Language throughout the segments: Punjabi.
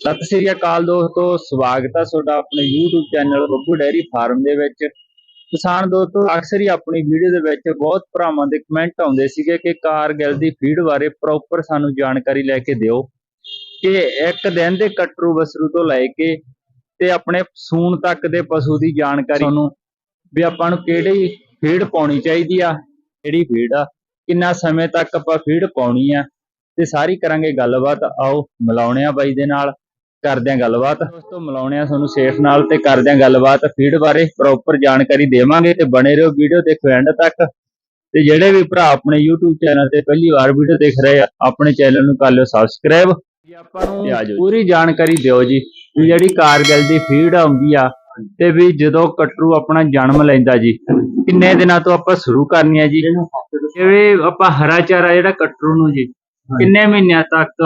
ਸਤਿ ਸ੍ਰੀ ਅਕਾਲ ਦੋਸਤੋ, ਸਵਾਗਤ ਹੈ ਤੁਹਾਡਾ ਆਪਣੇ YouTube channel Babbu dairy farm ਦੇ ਵਿੱਚ। ਕਿਸਾਨ ਦੋਸਤੋ, ਅਕਸਰ ਹੀ ਆਪਣੀ ਵੀਡੀਓ ਦੇ ਵਿੱਚ ਬਹੁਤ ਭਰਾਵਾਂ ਦੇ ਕਮੈਂਟ ਆਉਂਦੇ ਸੀਗੇ ਕਿ ਕਾਰਗਿਲ ਦੀ ਫੀਡ ਬਾਰੇ ਪ੍ਰੋਪਰ ਸਾਨੂੰ ਜਾਣਕਾਰੀ ਲੈ ਕੇ ਦਿਓ। ਕਿ ਇੱਕ ਦਿਨ ਦੇ ਕਟਰੂ ਬਸਰੂ ਤੋਂ ਲੈ ਕੇ ਤੇ ਆਪਣੇ ਸੂਣ ਤੱਕ ਦੇ ਪਸ਼ੂ ਦੀ ਜਾਣਕਾਰੀ ਤੁਹਾਨੂੰ ਵੀ ਆਪਾਂ ਨੂੰ ਕਿਹੜੀ ਫੀਡ ਪਾਉਣੀ ਚਾਹੀਦੀ ਆ, ਕਿਹੜੀ ਫੀਡ ਆ, ਕਿੰਨਾ ਸਮੇਂ ਤੱਕ ਆਪਾਂ ਫੀਡ ਪਾਉਣੀ ਆ, ਤੇ ਸਾਰੀ ਕਰਾਂਗੇ ਗੱਲਬਾਤ। ਆਓ, ਮਿਲਾਉਣੇ ਆ ਬਾਈ ਦੇ ਨਾਲ। ਕਰਦੇ ਆ ਗੱਲਬਾਤ। ਦੋਸਤੋ ਮਿਲਾਉਣੇ ਆ ਤੁਹਾਨੂੰ ਸੇਫ ਨਾਲ ਤੇ ਕਰਦੇ ਆ ਗੱਲਬਾਤ। ਫੀਡ ਬਾਰੇ ਪ੍ਰੋਪਰ ਜਾਣਕਾਰੀ ਦੇਵਾਂਗੇ ਤੇ ਬਣੇ ਰਹੋ ਵੀਡੀਓ ਦੇਖੋ ਐਂਡ ਤੱਕ। ਤੇ ਜਿਹੜੇ ਵੀ ਭਰਾ ਆਪਣੇ YouTube ਚੈਨਲ ਤੇ ਪਹਿਲੀ ਵਾਰ ਵੀਡੀਓ ਦੇਖ ਰਹੇ ਆ ਆਪਣੇ ਚੈਨਲ ਨੂੰ ਕਰ ਲਿਓ ਸਬਸਕ੍ਰਾਈਬ ਜੀ ਆਪਾਂ ਨੂੰ ਪੂਰੀ ਜਾਣਕਾਰੀ ਦਿਓ ਜੀ ਵੀ ਜਿਹੜੀ ਕਾਰਗਿਲ ਦੀ ਫੀਡ ਆਉਂਦੀ ਆ ਤੇ ਵੀ ਜਦੋਂ ਕਟਰੂ ਆਪਣਾ ਜਨਮ ਲੈਂਦਾ ਜੀ ਕਿੰਨੇ ਦਿਨਾਂ ਤੋਂ ਆਪਾਂ ਸ਼ੁਰੂ ਕਰਨੀ ਆ ਜੀ? ਜਿਵੇਂ ਆਪਾਂ ਹਰਾ ਚਾਰਾ ਜਿਹੜਾ ਕਟਰੂ ਨੂੰ ਜੀ ਕਿੰਨੇ ਮਹੀਨਿਆਂ ਤੱਕ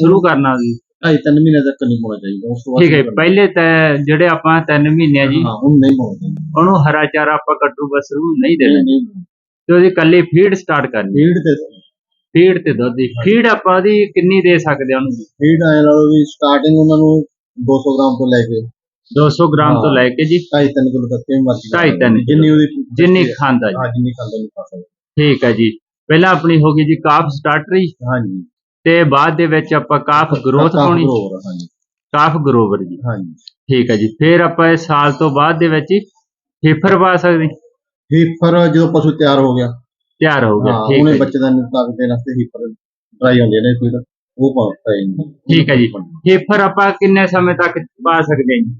ਸ਼ੁਰੂ ਕਰਨਾ ਜੀ? ਢਾਈ ਤਿੰਨ ਮਹੀਨੇ ਤੱਕ ਨਹੀਂ ਹੋਣਾ ਚਾਹੀਦਾ ਉਸ ਤੋਂ ਬਾਅਦ ਠੀਕ ਹੈ। ਪਹਿਲੇ ਤਾਂ ਜਿਹੜੇ ਆਪਾਂ 3 ਮਹੀਨੇ ਜੀ ਹਾਂ ਹੁਣ ਨਹੀਂ ਚਾਹੀਦਾ। ਉਹਨੂੰ ਹਰਾ ਚਾਰਾ ਆਪਾਂ ਕਟਰੂ ਬਸਰੂ ਨਹੀਂ ਦੇਣਾ। ਨਹੀਂ ਤੇ ਉਹਦੀ ਕੱਲੀ ਫੀਡ ਸਟਾਰਟ ਕਰਨੀ। ਫੀਡ ਤੇ ਫੀਡ ਤੇ ਦੁੱਧ ਦੀ। ਫੀਡ ਆਪਾਂ ਦੀ ਕਿੰਨੀ ਦੇ ਸਕਦੇ ਉਹਨੂੰ? ਫੀਡ ਆਏ ਨਾਲੋਂ ਵੀ ਸਟਾਰਟਿੰਗ ਉਹਨਾਂ ਨੂੰ 200 ਗ੍ਰਾਮ ਤੋਂ ਲੈ ਕੇ। 200 ਗ੍ਰਾਮ ਤੋਂ। ਲੈ ਕੇ ਜੀ। ਢਾਈ ਤਿੰਨ ਕਿਲੋ ਤੱਕ ਵੀ ਮਰਜ਼ੀ ਕਰ ਢਾਈ ਤਿੰਨ ਜਿੰਨੀ ਉਹਦੀ ਜਿੰਨੀ ਖਾਂਦਾ ਜੀ। ਹਾਂ ਜਿੰਨੀ ਖਾਂਦਾ ਨਹੀਂ ਖਾ ਸਕਦਾ ਠੀਕ ਹੈ ਜੀ। ਪਹਿਲਾਂ ਆਪਣੀ ਹੋ ਗਈ ਜੀ ਕਾਫ ਸਟਾਰਟਰੀ ਹਾਂਜੀ। ਤੇ ਬਾਅਦ ਦੇ ਵਿੱਚ ਆਪਾਂ ਕਾਫ ਗਰੋਥ ਪਾਉਣੀ। ਹਾਂਜੀ। ਕਾਫ ਗਰੋਵਰ ਜੀ। ਹਾਂਜੀ। ਠੀਕ ਹੈ ਜੀ। ਫਿਰ ਆਪਾਂ ਇਹ ਸਾਲ ਤੋਂ ਬਾਅਦ ਦੇ ਵਿੱਚ ਹੀ ਫੀਫਰ ਪਾ ਸਕਦੇ। ਹੀਫਰ ਜਦੋਂ ਪਸ਼ੂ ਤਿਆਰ ਹੋ ਗਿਆ। ਤਿਆਰ ਹੋ ਗਿਆ। ਠੀਕ ਉਹਨੇ ਹੈ ਜੀ। ਬੱਚੇ ਦਾ ਨਿਕਾਲ ਦੇਣ ਵਾਸਤੇ ਹੀਫਰ ਡਰਾਈ ਹੁੰਦੇ ਨੇ ਕੋਈ ਉਹ ਪਾਉਂਦਾ ਹੈ ਠੀਕ ਹੈ ਜੀ। ਫੀਫਰ ਆਪਾਂ ਕਿੰਨੇ ਸਮੇਂ ਤੱਕ ਪਾ ਸਕਦੇ ਹਾਂ? ਜੀ?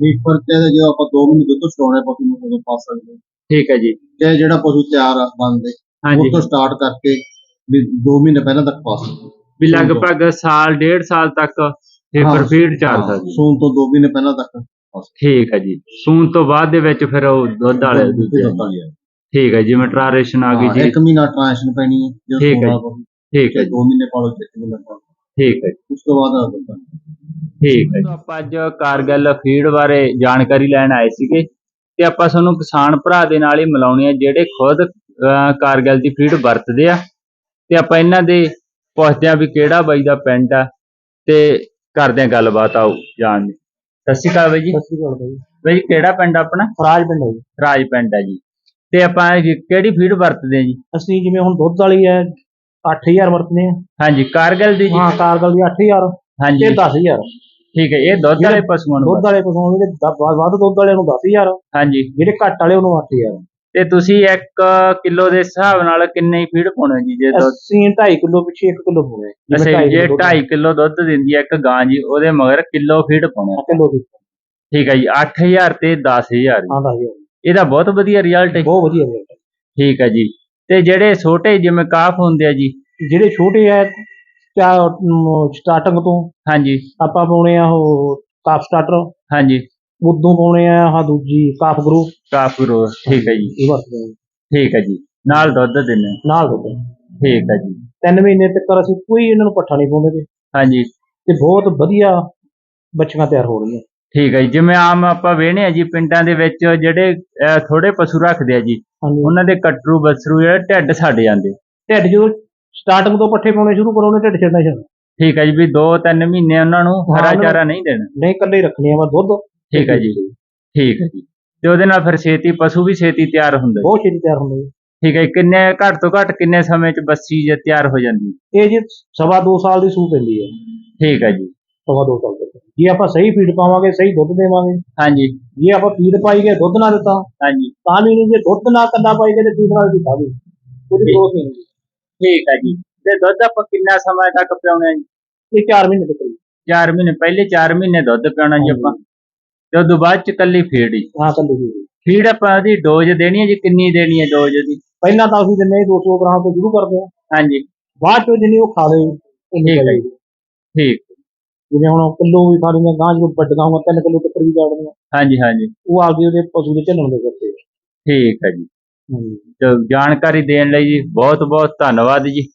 ਹੀਫਰ ਤੇ ਜਦੋਂ ਆਪਾਂ 2 ਮਹੀਨੇ ਦੁੱਧ ਛਡਾਉਣੇ ਪਸ਼ੂ ਨੂੰ ਉਦੋਂ ਪਾ ਸਕਦੇ ਹਾਂ। ਠੀਕ ਹੈ ਜੀ। ਤੇ ਜਿਹੜਾ ਪਸ਼ੂ ਤਿਆਰ ਆ ਬਣਦੇ ਹਾਂਜੀ। ਉਹ ਤੋਂ ਸਟਾਰਟ ਕਰਕੇ ਵੀ 2 ਮਹੀਨੇ ਪਹਿਲਾਂ ਤੱਕ ਪਾ ਸਕਦੇ। ਵੀ ਲਗਭਗ ਸਾਲ ਡੇਢ ਸਾਲ ਤੱਕ ਹਾਂ, ਫੀਡ ਹਾਂ, ਸਕਦੇ ਸੂਣ ਤੋਂ 2 ਮਹੀਨੇ ਪਹਿਲਾਂ ਤੱਕ ਠੀਕ ਹੈ ਜੀ। ਸੂਣ ਤੋਂ ਬਾਅਦ ਦੇ ਵਿੱਚ ਫਿਰ ਉਹ ਦੁੱਧ ਵਾਲੇ ਦੂਜੇ ਦੁੱਧ ਵਾਲੀ। ਆ। ਠੀਕ ਹੈ ਜਿਵੇਂ ਟ੍ਰਾਂਸਲੇਸ਼ਨ ਆ ਗਈ ਹਾਂ, ਜੀ। ਇੱਕ ਮਹੀਨਾ ਟ੍ਰਾਂਸ਼ਨ ਪੈਣੀ ਹੈ ਜਦੋਂ ਠੀਕ ਹੈ। ਪਸ਼ੂ, ਠੀਕ ਹੈ ਤੇ ਜੀ। 2 ਮਹੀਨੇ ਪਾਲੋ 1 ਮਹੀਨਾ ਪਾਲੋ ਠੀਕ ਹੈ ਜੀ, ਉਸ ਤੋਂ ਬਾਅਦ ਆ ਦੁੱਧ ਠੀਕ ਹੈ ਜੀ। ਆਪਾਂ ਅੱਜ ਕਾਰਗਿਲ ਫੀਡ ਬਾਰੇ ਜਾਣਕਾਰੀ ਲੈਣ ਆਏ ਸੀਗੇ ਤੇ ਆਪਾਂ ਤੁਹਾਨੂੰ ਕਿਸਾਨ ਭਰਾ ਦੇ ਨਾਲ ਹੀ ਮਿਲਾਉਣੀ ਹੈ ਜਿਹੜੇ ਖੁਦ ਅਹ, ਕਾਰਗਿਲ ਦੀ ਫੀਡ ਵਰਤਦੇ ਆ। ਤੇ ਆਪਾਂ ਇਹਨਾਂ ਦੇ ਪੁੱਛਦੇ ਆ ਵੀ ਕਿਹੜਾ ਬਾਈ ਦਾ ਪਿੰਡ ਆ ਤੇ ਕਰਦੇ ਆ ਗੱਲਬਾਤ ਆਓ ਜਾਣ ਦੀ। ਸਤਿ ਸ਼੍ਰੀ ਅਕਾਲ ਬਾਈ ਜੀ। ਸਸੀ ਗੱਲ ਬਾਈ। ਬਾਈ ਜੀ, ਕਿਹੜਾ ਪਿੰਡ ਆਪਣਾ? ਫਰਾਜ ਪਿੰਡ ਹੈ ਜੀ। ਰਾਜ ਪਿੰਡ ਹੈ ਜੀ। ਤੇ ਆਪਾਂ ਇਹ ਕਿਹੜੀ ਫੀਡ ਵਰਤਦੇ ਆ ਜੀ? ਅਸੀਂ ਜਿਵੇਂ ਹੁਣ ਦੁੱਧ ਵਾਲੀ ਹੈ 8000 ਵਰਤਨੇ ਆ ਹਾਂਜੀ ਕਾਰਗਿਲ ਦੀ ਜੀ? ਹਾਂ ਕਾਰਗਲ ਦੀ 8000 ਹਾਂਜੀ। ਤੇ 10000 ਠੀਕ ਹੈ ਇਹ ਦੁੱਧ ਵਾਲੇ ਪਸ਼ੂਆਂ ਨੂੰ ਦੁੱਧ ਵਾਲੇ ਪਸ਼ੂ ਜਿਹੜੇ ਦ- ਵੱਧ ਵੱਧ ਦੁੱਧ ਵਾਲੇ ਨੂੰ 10000 ਹਾਂਜੀ। ਜਿਹੜੇ ਘੱਟ ਵਾਲੇ ਉਹਨੂੰ 8000 ਤੇ ਤੁਸੀਂ 1 ਕਿਲੋ ਦੇ ਹਿਸਾਬ ਨਾਲ ਕਿੰਨੇ ਫੀਡ ਪਾਉਣੇ ਜੀ? ਜੇ ਦੁੱਧ ਅਸੀਂ 2.5 ਕਿਲੋ ਪਿੱਛੇ 1 ਕਿਲੋ ਹੋਵੇ। ਅੱਛਾ ਜੀ, ਜੇ 2.5 ਕਿਲੋ ਦੁੱਧ ਦਿੰਦੀ ਹੈ ਇੱਕ ਗਾਂ ਜੀ ਉਹਦੇ ਮਗਰ ਕਿਲੋ ਫੀਡ ਪਾਉਣਾ ਕਿਲੋ ਠੀਕ ਹੈ ਜੀ 8000 ਤੇ 10000 ਹਾਂ 10000 ਇਹਦਾ ਬਹੁਤ ਵਧੀਆ ਰਿਜ਼ਲਟ ਹੈ। ਬਹੁਤ ਵਧੀਆ ਰੇਟ ਠੀਕ ਹੈ ਜੀ। ਤੇ ਜਿਹੜੇ ਛੋਟੇ ਜਿਵੇਂ ਕਾਫ ਹੁੰਦੇ ਆ ਜੀ। ਜਿਹੜੇ ਛੋਟੇ ਆ ਚਾ ਸਟਾਰਟਿੰਗ ਤੋਂ ਹਾਂਜੀ। ਆਪਾਂ ਪਾਉਣੇ ਆ ਉਹ ਕਾਫ ਸਟਾਰਟਰ ਹਾਂਜੀ। ਉਦੋਂ ਪਾਉਣੇ ਆ ਆਹ ਦੂਜੀ ਕਾਫ ਗਰੂ। ਕਾਫ ਗਰੋ ਠੀਕ ਹੈ ਜੀ। ਇਹ ਵਰਤਦੇ ਆ ਠੀਕ ਹੈ ਜੀ। ਨਾਲ ਦੁੱਧ ਦਿੰਦੇ। ਨਾਲ ਦੁੱਧ। ਠੀਕ ਹੈ ਜੀ। ਤਿੰਨ ਮਹੀਨੇ ਤੱਕ ਅਸੀਂ ਕੋਈ ਇਹਨਾਂ ਨੂੰ ਪੱਠਾ ਨਹੀਂ ਪਾਉਂਦੇ ਤੇ। ਹਾਂਜੀ। ਤੇ ਬਹੁਤ ਵਧੀਆ ਬੱਚੀਆਂ ਤਿਆਰ ਹੋ ਰਹੀਆਂ। ਠੀਕ ਹੈ ਜੀ। ਜਿਵੇਂ ਆਮ ਆਪਾਂ ਵੇਹਣੇ ਆ ਜੀ ਪਿੰਡਾਂ ਦੇ ਵਿੱਚ ਜਿਹੜੇ ਅਹ, ਥੋੜੇ ਪਸ਼ੂ ਰੱਖਦੇ ਆ ਜੀ ਹਾਂਜੀ। ਉਹਨਾਂ ਦੇ ਕਟਰੂ ਬਸਰੂ ਜਿਹੜੇ ਢਿੱਡ ਛੱਡ ਜਾਂਦੇ। ਢਿੱਡ ਜਦੋਂ ਸਟਾਰਟਿੰਗ ਤੋਂ ਪੱਠੇ ਪਾਉਣੇ ਸ਼ੁਰੂ ਕਰੋ ਉਹਨੇ ਢਿੱਡ ਛੱਡਣਾ ਸ਼ੁਰੂ ਠੀਕ ਹੈ ਜੀ ਵੀ 2-3 ਮਹੀਨੇ ਉਹਨਾਂ ਨੂੰ ਹਾਂ, ਹਰਾ ਚਾਰਾ ਨਹੀਂ ਦੇਣਾ। ਨਹੀਂ ਇਕੱਲੇ ਹੀ ਰੱਖਣੇ ਆ ਵਾ ਦੁੱਧ ਠੀਕ ਹੈ ਜੀ। ਠੀਕ ਹੈ ਜੀ। ਤੇ ਉਹਦੇ ਨਾਲ ਫਿਰ ਛੇਤੀ ਪਸ਼ੂ ਵੀ ਛੇਤੀ ਤਿਆਰ ਹੁੰਦਾ ਜੀ। ਬਹੁਤ ਛੇਤੀ ਤਿਆਰ ਹੁੰਦੇ ਆ। ਠੀਕ ਹੈ ਜੀ। ਕਿੰਨੇ ਘੱਟ ਤੋਂ ਘੱਟ ਕਿੰਨੇ ਸਮੇਂ ਚ ਬੱਸੀ ਜੇ ਤਿਆਰ ਹੋ ਜਾਂਦੀ? ਇਹ ਜੀ ਸਵਾ ਦੋ ਸਾਲ ਦੀ ਸੂ ਪੈਂਦੀ ਹੈ। ਠੀਕ ਹੈ ਜੀ। ਸਵਾ ਦੋ ਸਾਲ ਤੱਕ। ਜੇ ਆਪਾਂ ਸਹੀ ਫੀਡ ਪਾਵਾਂਗੇ ਸਹੀ ਦੁੱਧ ਦੇਵਾਂਗੇ। ਹਾਂਜੀ। ਜੇ ਆਪਾਂ ਫੀਡ ਪਾਈ ਗਏ ਦੁੱਧ ਨਾ ਦਿੱਤਾ ਹਾਂਜੀ। ਤਾਂ ਵੀ ਨਹੀਂ ਜੇ ਦੁੱਧ ਨਾ ਕੱਲਾ ਪਾਈ ਗਏ ਤੇ ਫੀਡ ਨਾਲ ਦਿੱਤਾ ਵੀ ਉਹਦੀ। ਗਰੋਥ ਨਹੀਂ। ਠੀਕ ਹੈ ਜੀ। ਤੇ ਦੁੱਧ ਆਪਾਂ ਕਿੰਨਾ ਸਮਾਂ ਤੱਕ ਪਿਆਉਣਾ ਜੀ? ਇਹ 4 ਮਹੀਨੇ ਤੱਕ ਹੀ। 4 ਮਹੀਨੇ ਪਹਿਲੇ 4 ਮਹੀਨੇ ਦੁੱਧ ਪਿਆਉਣਾ ਜੀ ਆਪਾਂ। ਤੇ ਉਦੋਂ ਬਾਅਦ ਚ ਕੱਲੀ ਫੀਡ ਹੀ। ਹਾਂ ਕੱਲੀ ਫੀਡ। ਫੀਡ ਆਪਾਂ ਦੀ ਡੋਜ਼ ਦੇਣੀ ਹੈ ਜੀ ਕਿੰਨੀ ਦੇਣੀ ਹੈ ਡੋਜ਼ ਦੀ ਪਹਿਲਾਂ ਤਾਂ ਅਸੀਂ ਦਿੰਦੇ 200 ਗ੍ਰਾਮ ਤੋਂ ਸ਼ੁਰੂ ਕਰਦੇ ਆ ਹਾਂਜੀ। ਬਾਅਦ ਚੋਂ ਜਿੰਨੀ ਉਹ ਖਾ ਲੇ ਠੀਕ ਹੈ। ਜੀ। ਠੀਕ। ਜਿਵੇਂ ਹੁਣ ਕਿਲੋ ਵੀ ਖਾ ਲਈਆਂ ਗਾਂ ਜਦੋਂ ਵੱਡੀਆਂ ਹੋਣ 3 ਕਿਲੋ ਤੱਕ ਵੀ ਜਾਣਦੀਆਂ ਹਾਂਜੀ ਹਾਂਜੀ। ਉਹ ਆਪਦੀ ਉਹਦੇ ਪਸ਼ੂ ਦੇ ਝੱਲਣ ਦੇ ਕਰਦੇ ਠੀਕ ਹੈ ਜੀ। ਜਾਣਕਾਰੀ ਦੇਣ ਲਈ ਜੀ ਬਹੁਤ ਬਹੁਤ ਧੰਨਵਾਦ ਜੀ।